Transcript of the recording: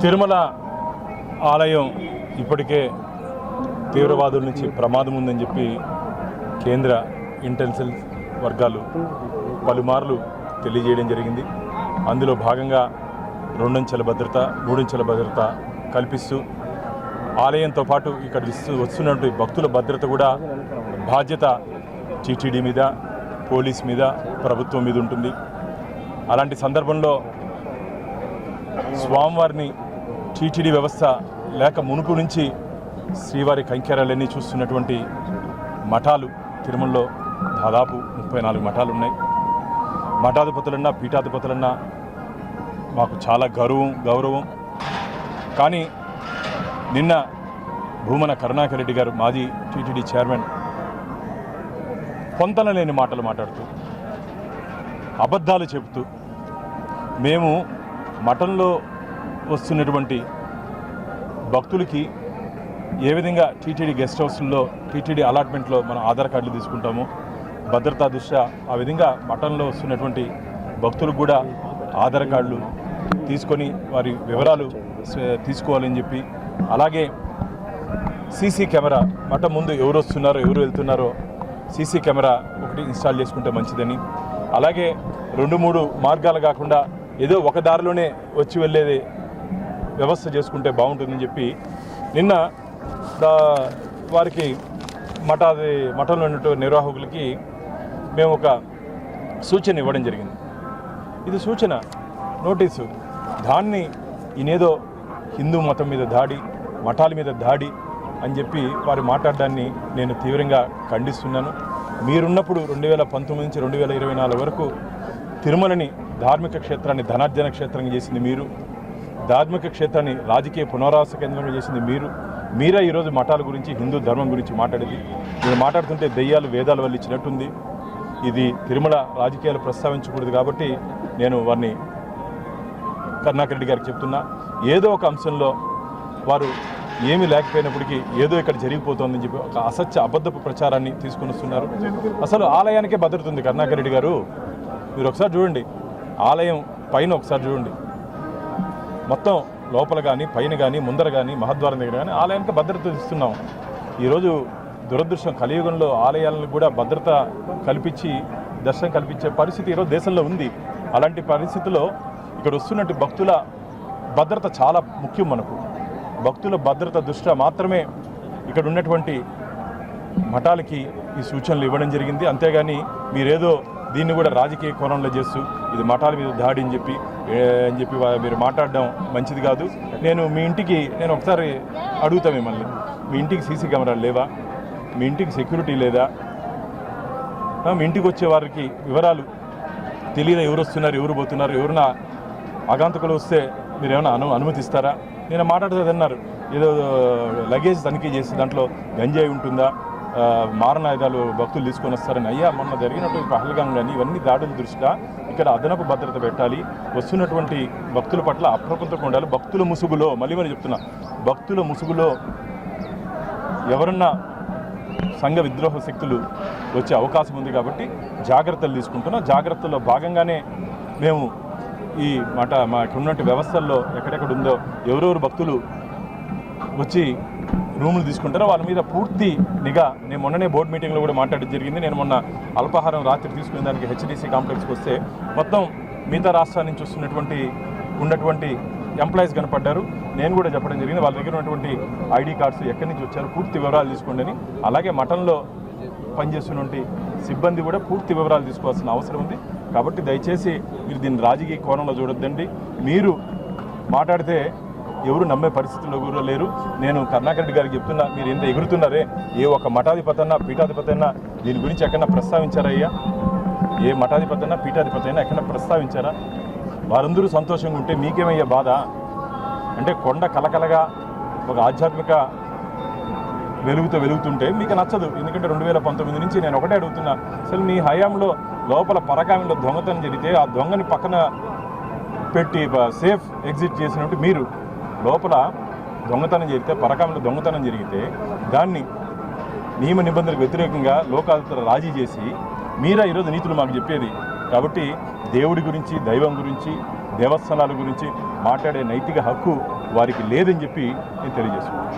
తిరుమల ఆలయం ఇప్పటికే తీవ్రవాదుల నుంచి ప్రమాదం ఉందని చెప్పి కేంద్ర ఇంటెలిజెన్స్ వర్గాలు పలుమార్లు తెలియజేయడం జరిగింది. అందులో భాగంగా రెండంచెల భద్రత మూడంచెల భద్రత కల్పిస్తూ ఆలయంతో పాటు ఇక్కడ వస్తున్నటువంటి భక్తుల భద్రత కూడా బాధ్యత టీటీడీ మీద పోలీస్ మీద ప్రభుత్వం మీద ఉంటుంది. అలాంటి సందర్భంలో స్వామివారిని టీటీడీ వ్యవస్థ లేక మునుపు నుంచి శ్రీవారి కంకేరాలన్నీ చూస్తున్నటువంటి మఠాలు తిరుమలలో దాదాపు ముప్పై నాలుగు మఠాలు ఉన్నాయి. మఠాధిపతులన్నా పీఠాధిపతులన్నా మాకు చాలా గౌరవం గౌరవం. కానీ నిన్న భూమన కరుణాకర్ రెడ్డి గారు మాజీ టీటీడీ చైర్మన్ పొంతన లేని మాటలు మాట్లాడుతూ అబద్ధాలు చెబుతూ మేము మఠంలో వస్తున్నటువంటి భక్తులకి ఏ విధంగా టీటీడీ గెస్ట్ హౌస్లో టీటీడీ అలాట్మెంట్లో మనం ఆధార్ కార్డులు తీసుకుంటాము భద్రతా దృష్ట్యా ఆ విధంగా మఠంలో వస్తున్నటువంటి భక్తులకు కూడా ఆధార్ కార్డులు తీసుకొని వారి వివరాలు తీసుకోవాలని చెప్పి అలాగే సీసీ కెమెరా మఠం ముందు ఎవరు వస్తున్నారో ఎవరు వెళ్తున్నారో సీసీ కెమెరా ఒకటి ఇన్స్టాల్ చేసుకుంటే మంచిదని. అలాగే రెండు మూడు మార్గాలు కాకుండా ఏదో ఒక దారిలోనే వచ్చి వెళ్ళేది వ్యవస్థ చేసుకుంటే బాగుంటుందని చెప్పి నిన్న వారికి మఠాది మఠంలో ఉన్నటువంటి నిర్వాహకులకి మేము ఒక సూచన ఇవ్వడం జరిగింది. ఇది సూచన నోటీసు. దాన్ని ఈయనేదో హిందూ మతం మీద దాడి మఠాల మీద దాడి అని చెప్పి వారు మాట్లాడడాన్ని నేను తీవ్రంగా ఖండిస్తున్నాను. మీరున్నప్పుడు రెండు వేల పంతొమ్మిది నుంచి రెండు వేల ఇరవై నాలుగు వరకు తిరుమలని ధార్మిక క్షేత్రాన్ని ధనార్జన క్షేత్రంగా చేసింది మీరు. ధార్మిక క్షేత్రాన్ని రాజకీయ పునరావాస కేంద్రంగా చేసింది మీరు. మీరే ఈరోజు మఠాల గురించి హిందూ ధర్మం గురించి మాట్లాడేది. మీరు మాట్లాడుతుంటే దెయ్యాలు వేదాల వల్ల ఇచ్చినట్టుంది. ఇది తిరుమల రాజకీయాలు ప్రస్తావించకూడదు కాబట్టి నేను వారిని కరుణాకర్ రెడ్డి గారికి చెప్తున్నా. ఏదో ఒక అంశంలో వారు ఏమీ లేకపోయినప్పటికీ ఏదో ఇక్కడ జరిగిపోతుందని చెప్పి ఒక అసత్య అబద్ధపు ప్రచారాన్ని తీసుకుని వస్తున్నారు. అసలు ఆలయానికే భద్రత ఉంది కరుణాకర్ రెడ్డి గారు. మీరు ఒకసారి చూడండి. ఆలయం పైన ఒకసారి చూడండి. మొత్తం లోపల కానీ పైన కానీ ముందర కానీ మహద్వారం దగ్గర కానీ ఆలయానికి భద్రత ఇస్తున్నాం. ఈరోజు దురదృష్టం కలియుగంలో ఆలయాలను కూడా భద్రత కల్పించి దర్శనం కల్పించే పరిస్థితి ఈరోజు దేశంలో ఉంది. అలాంటి పరిస్థితిలో ఇక్కడ వస్తున్నట్టు భక్తుల భద్రత చాలా ముఖ్యం మనకు. భక్తుల భద్రత దృష్ట్యా మాత్రమే ఇక్కడ ఉన్నటువంటి మఠాలకి ఈ సూచనలు ఇవ్వడం జరిగింది. అంతేగాని మీరేదో దీన్ని కూడా రాజకీయ కోణంలో చేస్తూ ఇది మఠాల మీద దాడి అని చెప్పి అని చెప్పి మీరు మాట్లాడడం మంచిది కాదు. నేను మీ ఇంటికి నేను ఒకసారి అడుగుతా మిమ్మల్ని. మీ ఇంటికి సీసీ కెమెరాలు లేవా? మీ ఇంటికి సెక్యూరిటీ లేదా? మీ ఇంటికి వచ్చే వారికి వివరాలు తెలియదు ఎవరు వస్తున్నారు ఎవరు పోతున్నారు ఎవరైనా ఆగంతకులు వస్తే మీరు ఏమైనా అను అనుమతిస్తారా? నేను మాట్లాడుతుంది అన్నారు. ఏదో లగేజ్ తనిఖీ చేసి దాంట్లో గంజాయి ఉంటుందా? మారణాయుధాలు భక్తులు తీసుకొని వస్తారని అయ్యా మొన్న జరిగినటువంటి పహల్గాం కానీ ఇవన్నీ దాడుల దృష్ట్యా ఇక్కడ అదనపు భద్రత పెట్టాలి. వస్తున్నటువంటి భక్తుల పట్ల అప్రమత్తంగా ఉండాలి. భక్తుల ముసుగులో మళ్ళీ మరి చెప్తున్నా భక్తుల ముసుగులో ఎవరన్నా సంఘ విద్రోహ శక్తులు వచ్చే అవకాశం ఉంది కాబట్టి జాగ్రత్తలు తీసుకుంటున్నాం. జాగ్రత్తల్లో భాగంగానే మేము ఈ మాట మాకున్నటువంటి వ్యవస్థల్లో ఎక్కడెక్కడ ఉందో ఎవరెవరు భక్తులు వచ్చి రూములు తీసుకుంటారో వాళ్ళ మీద పూర్తి నిఘా. నేను మొన్ననే బోర్డు మీటింగ్లో కూడా మాట్లాడడం జరిగింది. నేను మొన్న అల్పాహారం రాత్రి తీసుకునే దానికి హెచ్డిసి కాంప్లెక్స్కి వస్తే మొత్తం మిగతా రాష్ట్రాల నుంచి వస్తున్నటువంటి ఉన్నటువంటి ఎంప్లాయీస్ కనపడ్డారు. నేను కూడా చెప్పడం జరిగింది. వాళ్ళ దగ్గర ఉన్నటువంటి ఐడి కార్డ్స్ ఎక్కడి నుంచి వచ్చారు పూర్తి వివరాలు తీసుకోండి అని. అలాగే మఠంలో పనిచేస్తున్నటువంటి సిబ్బంది కూడా పూర్తి వివరాలు తీసుకోవాల్సిన అవసరం ఉంది. కాబట్టి దయచేసి మీరు దీన్ని రాజకీయ కోణంలో చూడొద్దండి. మీరు మాట్లాడితే ఎవరు నమ్మే పరిస్థితుల్లో కూడా లేరు. నేను కరుణాకర్ రెడ్డి గారికి చెప్తున్నా మీరు ఎంత ఎగురుతున్నారే ఏ ఒక మఠాధిపతి అన్నా పీఠాధిపతి అయినా దీని గురించి ఎక్కడన్నా ప్రస్తావించారా అయ్యా? ఏ మఠాధిపతి పీఠాధిపతైనా పీఠాధిపతి అయినా ఎక్కడన్నా ప్రస్తావించారా? వారందరూ సంతోషంగా ఉంటే మీకేమయ్యే బాధ? అంటే కొండ కలకలగా ఒక ఆధ్యాత్మిక వెలుగుతో వెలుగుతుంటే మీకు నచ్చదు. ఎందుకంటే రెండు వేల పంతొమ్మిది నుంచి నేను ఒకటే అడుగుతున్నా అసలు మీ హయాంలో లోపల పరకాయంలో దొంగతనం జరిగితే ఆ దొంగని పక్కన పెట్టి సేఫ్ ఎగ్జిట్ చేసినట్టు మీరు లోపల దొంగతనం జరిగితే పరకంలో దొంగతనం జరిగితే దాన్ని నియమ నిబంధనలకు వ్యతిరేకంగా లోకాలతో రాజీ చేసి మీరా ఈరోజు నీతులు మాకు చెప్పేది. కాబట్టి దేవుడి గురించి దైవం గురించి దేవస్థానాల గురించి మాట్లాడే నైతిక హక్కు వారికి లేదని చెప్పి నేను తెలియజేస్తున్నాను.